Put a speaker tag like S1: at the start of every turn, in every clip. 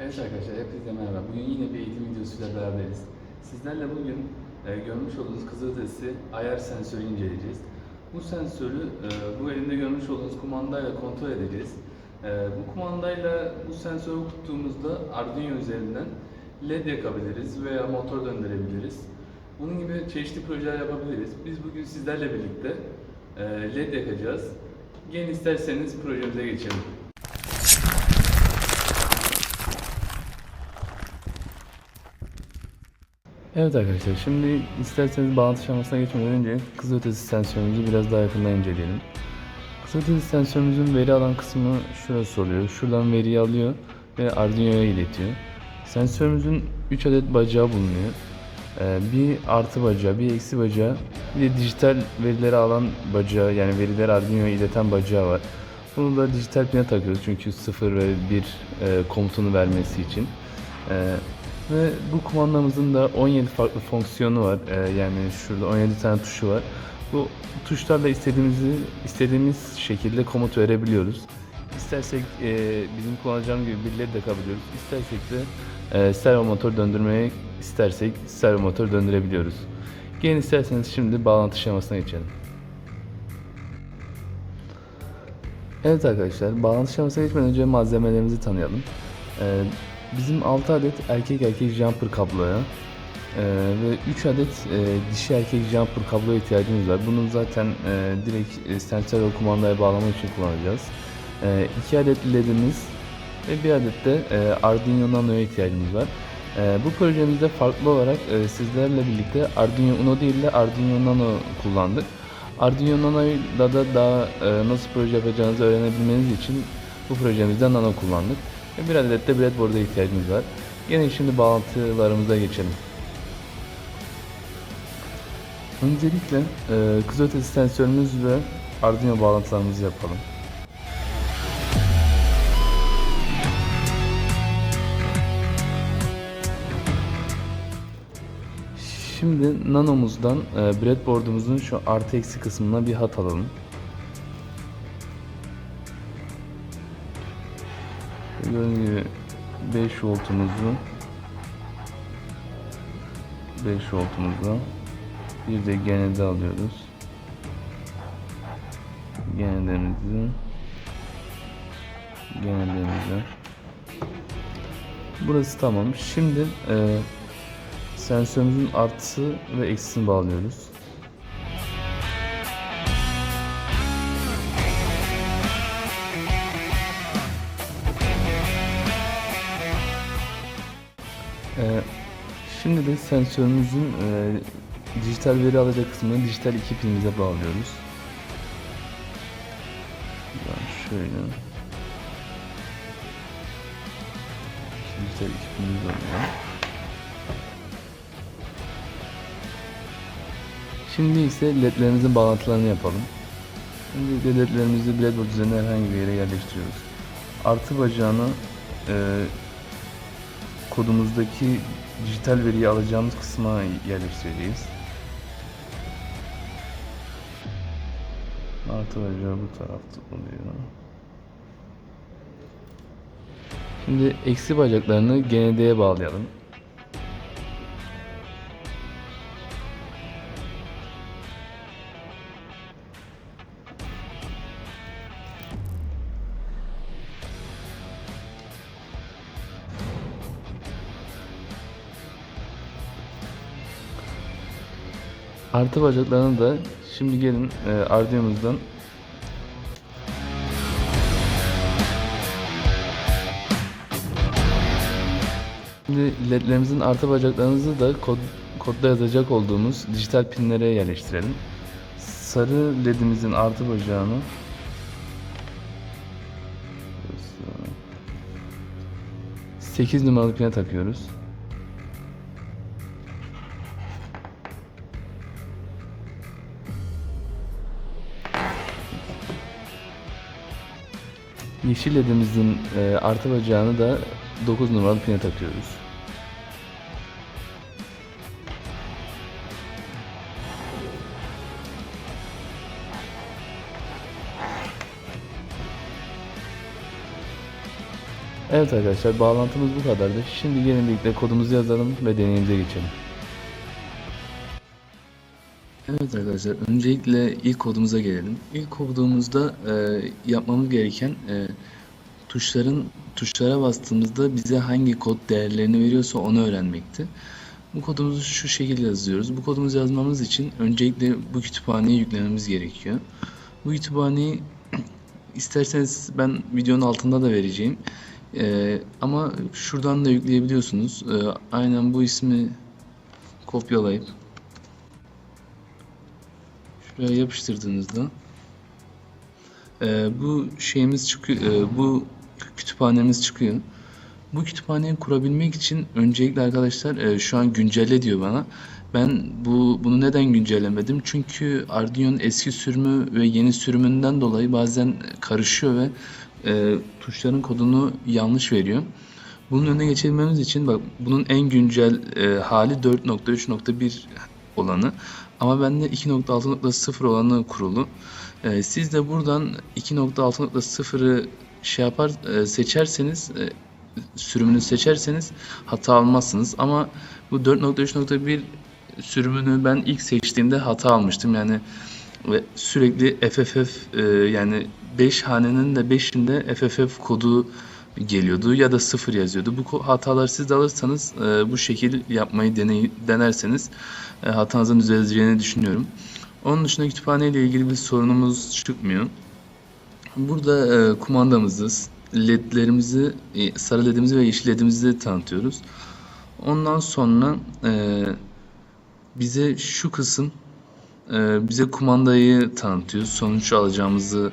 S1: Evet arkadaşlar, hepinize merhaba. Bugün yine bir eğitim videosuyla beraberiz. Sizlerle bugün e, görmüş olduğunuz kızılötesi ayar sensörü inceleyeceğiz. Bu sensörü e, bu elimde görmüş olduğunuz kumandayla kontrol edeceğiz. E, bu kumandayla bu sensörü okuttuğumuzda Arduino üzerinden LED yakabiliriz veya motor döndürebiliriz. Bunun gibi çeşitli projeler yapabiliriz. Biz bugün sizlerle birlikte e, LED yakacağız. Gelin isterseniz projemize geçelim. Evet arkadaşlar şimdi isterseniz bağlantı aşamasına geçmeden önce kızılötesi sensörümüzü biraz daha yakından inceleyelim. Kızılötesi sensörümüzün veri alan kısmı şurası oluyor. Şuradan veriyi alıyor ve Arduino'ya iletiyor. Sensörümüzün 3 adet bacağı bulunuyor. Ee, bir artı bacağı, bir eksi bacağı, bir de dijital verileri alan bacağı yani verileri Arduino'ya ileten bacağı var. Bunu da dijital pine takıyoruz çünkü 0 ve 1 e, komutunu vermesi için. Ve bu kumandamızın da 17 farklı fonksiyonu var. Ee, yani şurada 17 tane tuşu var. Bu tuşlarla istediğimizi istediğimiz şekilde komut verebiliyoruz. İstersek e, bizim kullanacağımız gibi bir led takabiliyoruz. İstersek de e, servo motor döndürmeyi istersek servo motor döndürebiliyoruz. Gelin isterseniz şimdi bağlantı şemasına geçelim. Evet arkadaşlar, bağlantı şemasına geçmeden önce malzemelerimizi tanıyalım. Ee, bizim 6 adet erkek erkek jumper kabloya e, ve 3 adet e, dişi erkek jumper kabloya ihtiyacımız var. Bunu zaten e, direkt e, sensör ve kumandaya bağlamak için kullanacağız. 2 adet ledimiz ve bir adet de e, Arduino Nano'ya ihtiyacımız var. E, bu projemizde farklı olarak e, sizlerle birlikte Arduino Uno değil de Arduino Nano kullandık. Arduino Nano'yla da daha e, nasıl proje yapacağınızı öğrenebilmeniz için bu projemizde Nano kullandık. Ve bir adet de breadboard'a ihtiyacımız var. Yine şimdi bağlantılarımıza geçelim. Öncelikle e, kızılötesi sensörümüz ve Arduino bağlantılarımızı yapalım. Şimdi nanomuzdan e, breadboard'umuzun şu artı eksi kısmına bir hat alalım. Gördüğünüz gibi 5 voltumuzu 5 voltumuzu bir de genelde alıyoruz. Genellerimizi genellerimizi Burası tamam. Şimdi e, sensörümüzün artısı ve eksisini bağlıyoruz. Şimdi de sensörümüzün e, dijital veri alacak kısmını dijital iki pinimize bağlıyoruz. Ben şöyle dijital iki pinimizi alıyorum. Şimdi ise ledlerimizin bağlantılarını yapalım. Şimdi ledlerimizi breadboard üzerine herhangi bir yere yerleştiriyoruz. Artı bacağını e, kodumuzdaki dijital veriyi alacağımız kısma yerleştireceğiz. Artı bacağı bu tarafta oluyor. Şimdi eksi bacaklarını GND'ye bağlayalım. Artı bacaklarını da şimdi gelin e, Arduino'muzdan Şimdi ledlerimizin artı bacaklarımızı da kod, kodda yazacak olduğumuz dijital pinlere yerleştirelim. Sarı ledimizin artı bacağını 8 numaralı pine takıyoruz. Yeşil ledimizin e, artı bacağını da 9 numaralı pine takıyoruz. Evet arkadaşlar bağlantımız bu kadardı. Şimdi gelin birlikte kodumuzu yazalım ve deneyimize geçelim. Evet arkadaşlar öncelikle ilk kodumuza gelelim. İlk kodumuzda e, yapmamız gereken e, tuşların tuşlara bastığımızda bize hangi kod değerlerini veriyorsa onu öğrenmekti. Bu kodumuzu şu şekilde yazıyoruz. Bu kodumuzu yazmamız için öncelikle bu kütüphaneyi yüklememiz gerekiyor. Bu kütüphaneyi isterseniz ben videonun altında da vereceğim. Ee, ama şuradan da yükleyebiliyorsunuz. Ee, aynen bu ismi kopyalayıp şuraya yapıştırdığınızda e, bu şeyimiz çıkıyor. e, bu kütüphanemiz çıkıyor. Bu kütüphaneyi kurabilmek için öncelikle arkadaşlar e, şu an güncelle diyor bana. Ben bu bunu neden güncellemedim? Çünkü Arduino'nun eski sürümü ve yeni sürümünden dolayı bazen karışıyor ve e, tuşların kodunu yanlış veriyor. Bunun önüne geçebilmemiz için bak bunun en güncel e, hali 4.3.1 olanı ama bende 2.6.0 olanı kurulu. E, siz de buradan 2.6.0'ı şey yapar e, seçerseniz e, sürümünü seçerseniz hata almazsınız ama bu 4.3.1 sürümünü ben ilk seçtiğimde hata almıştım yani ve sürekli FFF e, yani 5 hanenin de 5'inde FFF kodu geliyordu ya da 0 yazıyordu. Bu hataları siz de alırsanız e, bu şekil yapmayı deney denerseniz e, hatanızın düzeleceğini düşünüyorum. Onun dışında kütüphane ile ilgili bir sorunumuz çıkmıyor. Burada e, kumandamızı, ledlerimizi, e, sarı ledimizi ve yeşil ledimizi tanıtıyoruz. Ondan sonra e, bize şu kısım e, bize kumandayı tanıtıyor. Sonuç alacağımızı,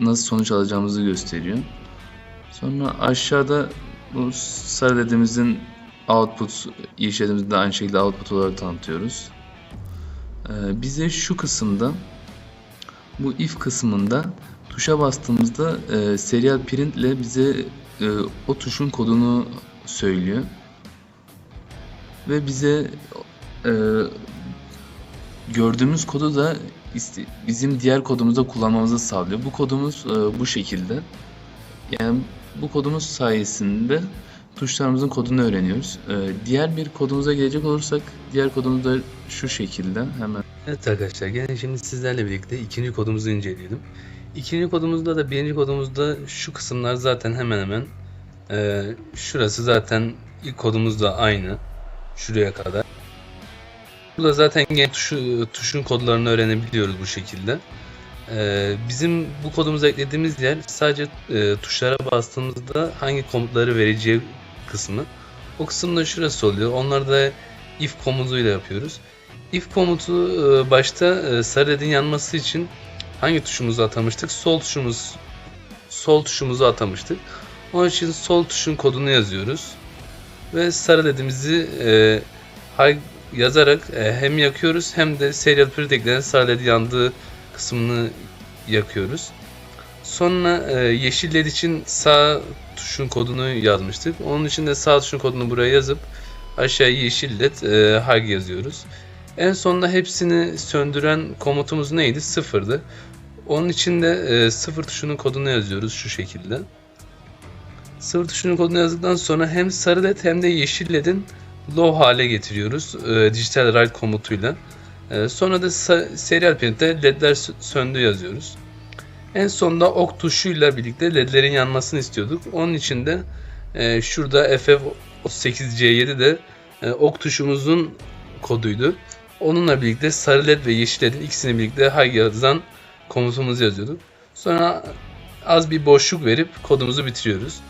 S1: nasıl sonuç alacağımızı gösteriyor. Sonra aşağıda bu sarı ledimizin output, ledimizi de aynı şekilde output olarak tanıtıyoruz. E, bize şu kısımda bu if kısmında tuşa bastığımızda e, serial print ile bize e, o tuşun kodunu söylüyor. Ve bize e, gördüğümüz kodu da bizim diğer kodumuzda kullanmamızı sağlıyor. Bu kodumuz e, bu şekilde. Yani bu kodumuz sayesinde tuşlarımızın kodunu öğreniyoruz. E, diğer bir kodumuza gelecek olursak diğer kodumuz da şu şekilde hemen
S2: Evet arkadaşlar gene şimdi sizlerle birlikte ikinci kodumuzu inceleyelim. İkinci kodumuzda da birinci kodumuzda şu kısımlar zaten hemen hemen e, şurası zaten ilk kodumuzda aynı şuraya kadar. Burada zaten gene tuşu, tuşun kodlarını öğrenebiliyoruz bu şekilde. E, bizim bu kodumuza eklediğimiz yer sadece e, tuşlara bastığımızda hangi komutları vereceği kısmı. O kısımda şurası oluyor. Onları da if komutuyla yapıyoruz. If komutu e, başta e, sarı ledin yanması için hangi tuşumuzu atamıştık? Sol tuşumuz sol tuşumuzu atamıştık. Onun için sol tuşun kodunu yazıyoruz. Ve sarı ledimizi e, yazarak e, hem yakıyoruz hem de serial print eklenen sarı led yandığı kısmını yakıyoruz. Sonra e, yeşil led için sağ tuşun kodunu yazmıştık. Onun için de sağ tuşun kodunu buraya yazıp aşağıya yeşil led e, high yazıyoruz. En sonunda hepsini söndüren komutumuz neydi? Sıfırdı. Onun için de e, sıfır tuşunun kodunu yazıyoruz şu şekilde. Sıfır tuşunun kodunu yazdıktan sonra hem sarı led hem de yeşil ledin low hale getiriyoruz e, dijital write komutuyla. E, sonra da serial print'te ledler sö- söndü yazıyoruz. En sonunda ok tuşuyla birlikte ledlerin yanmasını istiyorduk. Onun için de e, şurada FF38C7 de e, ok tuşumuzun koduydu. Onunla birlikte sarı led ve yeşil ledin ikisini birlikte high yazan komutumuzu yazıyorduk. Sonra az bir boşluk verip kodumuzu bitiriyoruz.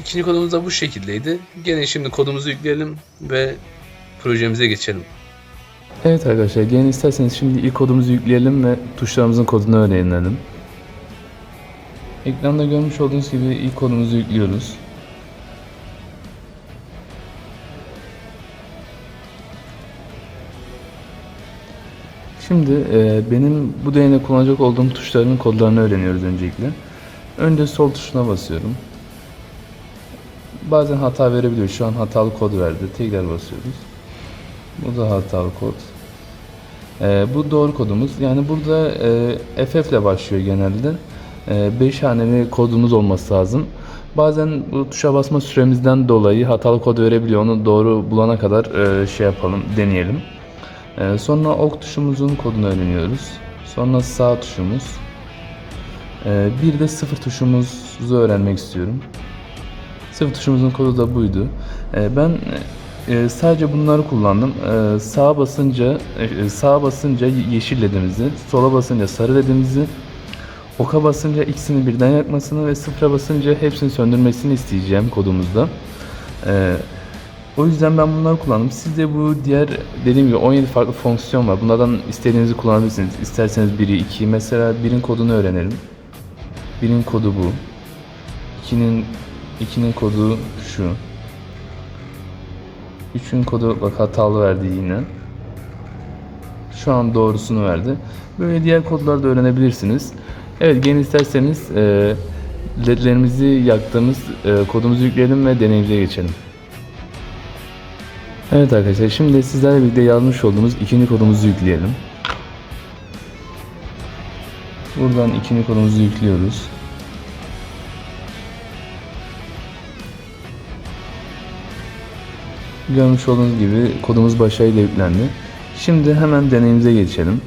S2: İkinci kodumuz da bu şekildeydi. Gene şimdi kodumuzu yükleyelim ve projemize geçelim.
S1: Evet arkadaşlar gelin isterseniz şimdi ilk kodumuzu yükleyelim ve tuşlarımızın kodunu öğrenelim. Ekranda görmüş olduğunuz gibi ilk kodumuzu yüklüyoruz. Şimdi e, benim bu deneyde kullanacak olduğum tuşların kodlarını öğreniyoruz öncelikle. Önce sol tuşuna basıyorum. Bazen hata verebiliyor. Şu an hatalı kod verdi. Tekrar basıyoruz. Bu da hatalı kod. Ee, bu doğru kodumuz. Yani burada e, FF ile başlıyor genelde. 5 haneli kodumuz olması lazım. Bazen bu tuşa basma süremizden dolayı hatalı kod verebiliyor. Onu doğru bulana kadar e, şey yapalım, deneyelim. E, sonra ok tuşumuzun kodunu öğreniyoruz. Sonra sağ tuşumuz. E, bir de sıfır tuşumuzu öğrenmek istiyorum. Sıfır tuşumuzun kodu da buydu. E, ben e, sadece bunları kullandım. E, sağa basınca e, sağa basınca yeşil ledimizi, sola basınca sarı ledimizi, oka basınca ikisini birden yakmasını ve sıfıra basınca hepsini söndürmesini isteyeceğim kodumuzda. E, o yüzden ben bunları kullandım. Siz de bu diğer dediğim gibi 17 farklı fonksiyon var. Bunlardan istediğinizi kullanabilirsiniz. İsterseniz biri, iki. Mesela birin kodunu öğrenelim. Birin kodu bu. 2'nin 2'nin kodu şu. 3'ün kodu bak hatalı verdi yine. Şu an doğrusunu verdi. Böyle diğer kodları da öğrenebilirsiniz. Evet gene isterseniz e, ledlerimizi yaktığımız e, kodumuzu yükleyelim ve deneyimize geçelim. Evet arkadaşlar şimdi sizlerle birlikte yazmış olduğumuz ikinci kodumuzu yükleyelim. Buradan ikinci kodumuzu yüklüyoruz. Görmüş olduğunuz gibi kodumuz başarıyla yüklendi. Şimdi hemen deneyimize geçelim.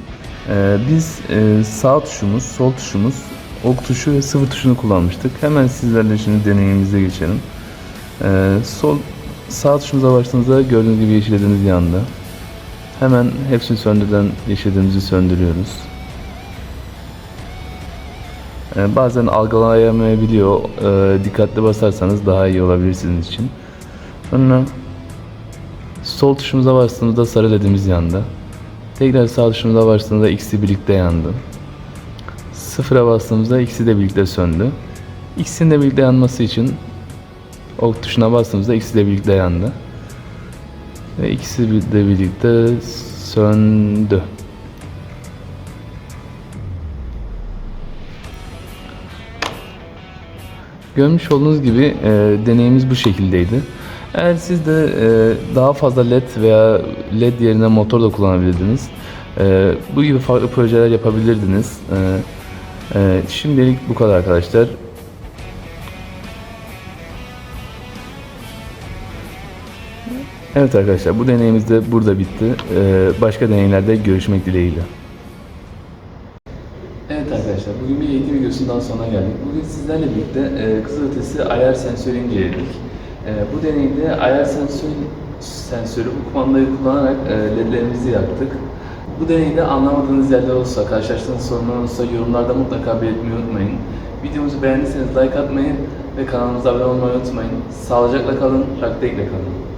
S1: Ee, biz e, sağ tuşumuz, sol tuşumuz, ok tuşu ve sıfır tuşunu kullanmıştık. Hemen sizlerle şimdi deneyimimize geçelim. Ee, sol sağ tuşumuza bastığımızda gördüğünüz gibi yeşil ledimiz yandı. Hemen hepsini söndürden yeşil ledimizi söndürüyoruz. Ee, bazen algılayamayabiliyor. Dikkatli basarsanız daha iyi olabilir sizin için. Sonra Sol tuşumuza bastığımızda sarı ledimiz yandı. Tekrar sağ tuşumuza bastığımızda ikisi birlikte yandı. Sıfıra bastığımızda ikisi de birlikte söndü. İkisinin de birlikte yanması için ok tuşuna bastığımızda ikisi de birlikte yandı. Ve ikisi de birlikte söndü. Görmüş olduğunuz gibi e, deneyimiz bu şekildeydi. Eğer siz de e, daha fazla led veya led yerine motor da kullanabilirdiniz. E, bu gibi farklı projeler yapabilirdiniz. E, e, şimdilik bu kadar arkadaşlar. Evet arkadaşlar bu deneyimiz de burada bitti. E, başka deneyimlerde görüşmek dileğiyle. Evet arkadaşlar, bugün bir eğitim videosundan sonra geldik. Bugün sizlerle birlikte e, kızılötesi ayar sensörü inceledik. E, bu deneyde ayar sensörü, sensörü bu kumandayı kullanarak e, ledlerimizi yaktık. Bu deneyde anlamadığınız yerler olursa, karşılaştığınız sorunlar olursa yorumlarda mutlaka belirtmeyi unutmayın. Videomuzu beğendiyseniz like atmayı ve kanalımıza abone olmayı unutmayın. Sağlıcakla kalın, praktikle kalın.